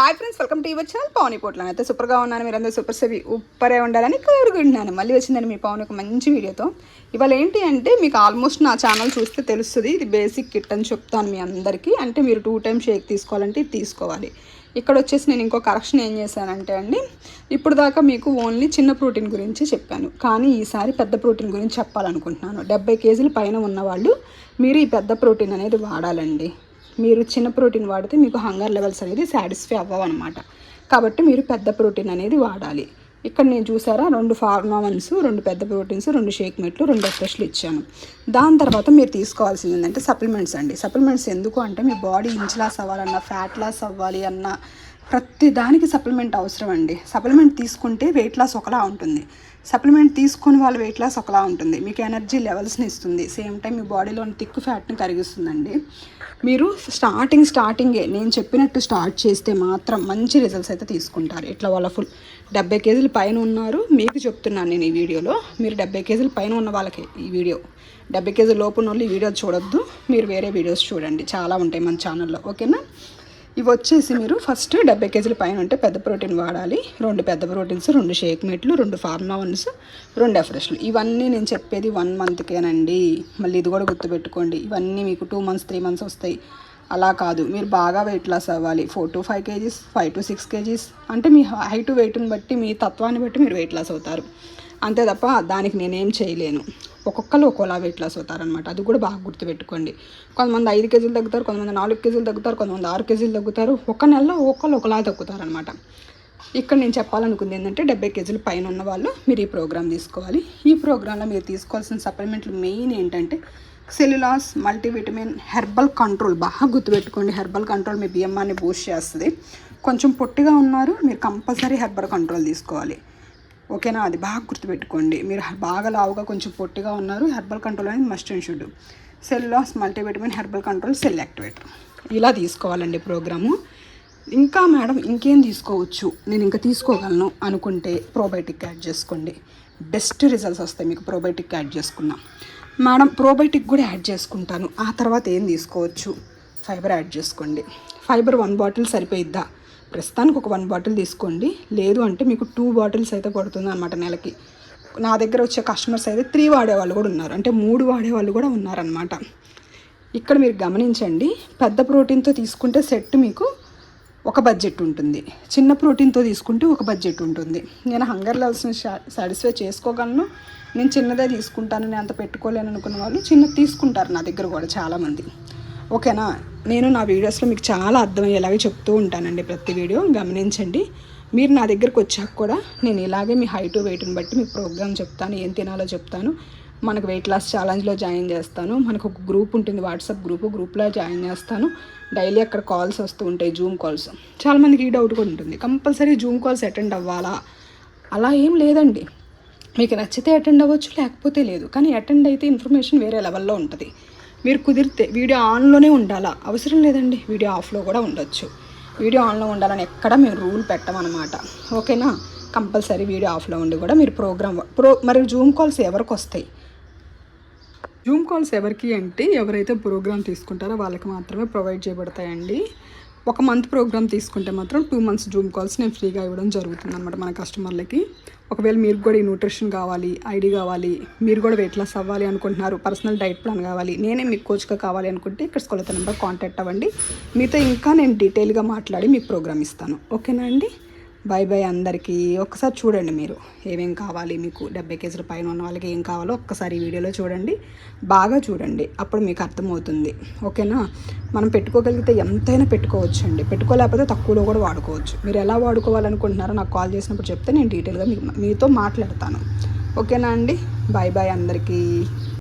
Hi friends welcome to your channel Pawan పోట్లను అయితే సూపర్గా ఉన్నాను మీరు అందరూ సూపర్ సెవి ఉప్పరే ఉండాలని కోరుకుంటున్నాను. మళ్ళీ వచ్చిందని మీ పవన్ ఒక మంచి వీడియోతో. ఇవాళ ఏంటి అంటే మీకు ఆల్మోస్ట్ నా ఛానల్ చూస్తే తెలుస్తుంది ఇది బేసిక్ కిట్ అని చెప్తాను మీ అందరికీ. అంటే మీరు టూ టైమ్ షేక్ తీసుకోవాలంటే ఇది తీసుకోవాలి. ఇక్కడ వచ్చేసి నేను ఇంకో కరెక్షన్ ఏం చేశానంటే అండి ఇప్పుడు దాకా మీకు ఓన్లీ చిన్న ప్రోటీన్ గురించి చెప్పాను. కానీ ఈసారి పెద్ద ప్రోటీన్ గురించి చెప్పాలనుకుంటున్నాను. డెబ్బై కేజీల పైన ఉన్నవాళ్ళు మీరు ఈ పెద్ద ప్రోటీన్ అనేది వాడాలండి. మీరు చిన్న ప్రోటీన్ వాడితే మీకు హంగర్ లెవెల్స్ అనేది సాటిస్ఫై అవ్వవన్నమాట. కాబట్టి మీరు పెద్ద ప్రోటీన్ అనేది వాడాలి. ఇక్కడ నేను చూసారా రెండు ఫార్మావన్స్ రెండు పెద్ద ప్రోటీన్స్ రెండు షేక్ మెట్లు రెండు ఎఫ్రెష్లు ఇచ్చాను. దాని తర్వాత మీరు తీసుకోవాల్సింది ఏంటంటే సప్లిమెంట్స్ అండి. సప్లిమెంట్స్ ఎందుకు అంటే మీ బాడీ ఇంచ్ లాస్ అవ్వాలన్నా ఫ్యాట్ లాస్ అవ్వాలి అన్నా ప్రతి దానికి సప్లిమెంట్ అవసరం అండి సప్లిమెంట్ తీసుకుంటే వెయిట్ లాస్ ఒకలా ఉంటుంది. సప్లిమెంట్ తీసుకుని వాళ్ళ వెయిట్ లాస్ ఒకలా ఉంటుంది. మీకు ఎనర్జీ లెవెల్స్ని ఇస్తుంది. సేమ్ టైం మీ బాడీలోని థిక్ ఫ్యాట్ని కరిగిస్తుందండి. మీరు స్టార్టింగ్ స్టార్టింగే నేను చెప్పినట్టు స్టార్ట్ చేస్తే మాత్రం మంచి రిజల్ట్స్ అయితే తీసుకుంటారు. ఇట్లా వాళ్ళ ఫుల్ డెబ్బై కేజీల పైన ఉన్నారు. మీకు చెప్తున్నాను నేను ఈ వీడియోలో. మీరు డెబ్బై కేజీల పైన ఉన్న వాళ్ళకి ఈ వీడియో డెబ్బై కేజీ లోపు ఉన్న వాళ్ళు ఈ వీడియో చూడొద్దు. మీరు వేరే వీడియోస్ చూడండి. చాలా ఉంటాయి మన ఛానల్లో. ఓకేనా? ఇవి వచ్చేసి మీరు ఫస్ట్ డెబ్బై కేజీల పైన ఉంటే పెద్ద ప్రోటీన్ వాడాలి. రెండు పెద్ద ప్రోటీన్స్ రెండు షేక్ మీట్లు రెండు ఫార్మా వన్స్ రెండు ఎఫ్రెష్లు ఇవన్నీ నేను చెప్పేది వన్ మంత్కేనండి మళ్ళీ ఇది కూడా గుర్తుపెట్టుకోండి. ఇవన్నీ మీకు టూ మంత్స్ త్రీ మంత్స్ వస్తాయి. అలా కాదు. మీరు బాగా వెయిట్ లాస్ అవ్వాలి. Four to five kgs five to six kgs. అంటే మీ హైట్ వెయిట్ని బట్టి మీ తత్వాన్ని బట్టి మీరు వెయిట్ లాస్ అవుతారు. అంతే తప్ప దానికి నేనేం చేయలేను. ఒక్కొక్కరు ఒక్కోలా వెయిట్ లాస్ అవుతారనమాట అది కూడా బాగా గుర్తుపెట్టుకోండి. కొంతమంది ఐదు కేజీలు తగ్గుతారు కొంతమంది నాలుగు కేజీలు తగ్గుతారు కొంతమంది ఆరు కేజీలు తగ్గుతారు. ఒక నెలలో ఒక్కళ్ళు ఒకలా తగ్గుతారనమాట ఇక్కడ నేను చెప్పాలనుకుంది ఏంటంటే డెబ్బై కేజీల పైన ఉన్న వాళ్ళు మీరు ఈ ప్రోగ్రామ్ తీసుకోవాలి. ఈ ప్రోగ్రాంలో మీరు తీసుకోవాల్సిన సప్లిమెంట్లు మెయిన్ ఏంటంటే Cell U Loss multivitamin herbal control. బాగా గుర్తుపెట్టుకోండి హెర్బల్ కంట్రోల్ మీ బియ్యమ్మాన్ని బూస్ట్ చేస్తుంది. కొంచెం పొట్టిగా ఉన్నారు మీరు కంపల్సరీ హెర్బల్ కంట్రోల్ తీసుకోవాలి. ఓకేనా? అది బాగా గుర్తుపెట్టుకోండి. మీరు బాగా లావుగా కొంచెం పొట్టిగా ఉన్నారు హెర్బల్ కంట్రోల్ అనేది must and should. Cell loss multivitamin herbal control cell activator ఇలా తీసుకోవాలండి ప్రోగ్రాము. ఇంకా మేడం ఇంకేం తీసుకోవచ్చు? నేను ఇంకా తీసుకోగలను అనుకుంటే ప్రోబయోటిక్ యాడ్ చేసుకోండి. బెస్ట్ రిజల్ట్స్ వస్తాయి మీకు ప్రోబయోటిక్ యాడ్ చేసుకున్నా. మేడం ప్రోబయోటిక్ కూడా యాడ్ చేసుకుంటాను. ఆ తర్వాత ఏం తీసుకోవచ్చు? ఫైబర్ యాడ్ చేసుకోండి. ఫైబర్ వన్ బాటిల్ సరిపోయిద్దా? ప్రస్తుతానికి ఒక వన్ బాటిల్ తీసుకోండి. లేదు అంటే మీకు టూ బాటిల్స్ అయితే పడుతుంది అనమాట నెలకి. నా దగ్గర వచ్చే కస్టమర్స్ అయితే త్రీ వాడేవాళ్ళు కూడా ఉన్నారు. అంటే మూడు వాడేవాళ్ళు కూడా ఉన్నారనమాట ఇక్కడ మీరు గమనించండి పెద్ద ప్రోటీన్తో తీసుకుంటే సెట్ మీకు ఒక బడ్జెట్ ఉంటుంది. చిన్న ప్రోటీన్తో తీసుకుంటే ఒక బడ్జెట్ ఉంటుంది. నేను హంగర్ లెవెల్స్ని సాటిస్ఫై చేసుకోగలను. నేను చిన్నదే తీసుకుంటాను నేను అంత పెట్టుకోలేను అనుకున్న వాళ్ళు చిన్నది తీసుకుంటారు నా దగ్గర కూడా చాలామంది. ఓకేనా? నేను నా వీడియోస్లో మీకు చాలా అర్థమయ్యేలాగా చెప్తూ ఉంటానండి ప్రతి వీడియో. గమనించండి. మీరు నా దగ్గరకు వచ్చాక కూడా నేను ఇలాగే మీ హైట్ వెయిట్ని బట్టి మీకు ప్రోగ్రామ్ చెప్తాను ఏం తినాలో చెప్తాను. మనకు వెయిట్ లాస్ ఛాలెంజ్లో జాయిన్ చేస్తాను. మనకు ఒక గ్రూప్ ఉంటుంది వాట్సాప్ గ్రూప్ గ్రూప్లో జాయిన్ చేస్తాను. డైలీ అక్కడ కాల్స్ వస్తూ ఉంటాయి జూమ్ కాల్స్ చాలామందికి ఈ డౌట్ కూడా ఉంటుంది. కంపల్సరీ జూమ్ కాల్స్ అటెండ్ అవ్వాలా? అలా ఏం లేదండి. మీకు నచ్చితే అటెండ్ అవ్వచ్చు లేకపోతే లేదు. కానీ అటెండ్ అయితే ఇన్ఫర్మేషన్ వేరే లెవెల్లో ఉంటుంది. మీరు కుదిరితే వీడియో ఆన్లోనే ఉండాలా? అవసరం లేదండి. వీడియో ఆఫ్లో కూడా ఉండొచ్చు. వీడియో ఆన్లో ఉండాలని ఎక్కడ మేము రూల్ పెట్టమన్నమాట ఓకేనా? కంపల్సరీ వీడియో ఆఫ్లో ఉండి కూడా మీరు ప్రోగ్రామ్ ప్రో మరి జూమ్ కాల్స్ ఎవరికి వస్తాయి? జూమ్ కాల్స్ ఎవరికి అంటే ఎవరైతే ప్రోగ్రామ్ తీసుకుంటారో వాళ్ళకి మాత్రమే ప్రొవైడ్ చేయబడతాయండి. ఒక మంత్ ప్రోగ్రామ్ తీసుకుంటే మాత్రం టూ మంత్స్ జూమ్ కాల్స్ నేను ఫ్రీగా ఇవ్వడం జరుగుతుంది అనమాట మన కస్టమర్లకి ఒకవేళ మీరు కూడా ఈ న్యూట్రిషన్ కావాలి ఐడి కావాలి మీరు కూడా వెయిట్ లాస్ అవ్వాలి అనుకుంటున్నారు పర్సనల్ డైట్ ప్లాన్ కావాలి నేనే మీకు కోచ్గా కావాలి అనుకుంటే ఇక్కడ స్కూల్తో నెంబర్ కాంటాక్ట్ అవ్వండి. మీతో ఇంకా నేను డీటెయిల్గా మాట్లాడి మీకు ప్రోగ్రామ్ ఇస్తాను. ఓకేనా అండి? బై బై అందరికీ. ఒక్కసారి చూడండి మీరు ఏమేం కావాలి మీకు డెబ్బై కేజీల పైన ఉన్న వాళ్ళకి ఏం కావాలో ఒక్కసారి ఈ వీడియోలో చూడండి. బాగా చూడండి అప్పుడు మీకు అర్థమవుతుంది. ఓకేనా? మనం పెట్టుకోగలిగితే ఎంతైనా పెట్టుకోవచ్చు అండి పెట్టుకోలేకపోతే తక్కువలో కూడా వాడుకోవచ్చు. మీరు ఎలా వాడుకోవాలనుకుంటున్నారో నాకు కాల్ చేసినప్పుడు చెప్తే నేను డీటెయిల్గా మీకు మీతో మాట్లాడతాను. ఓకేనా అండి? బాయ్ బాయ్ అందరికీ.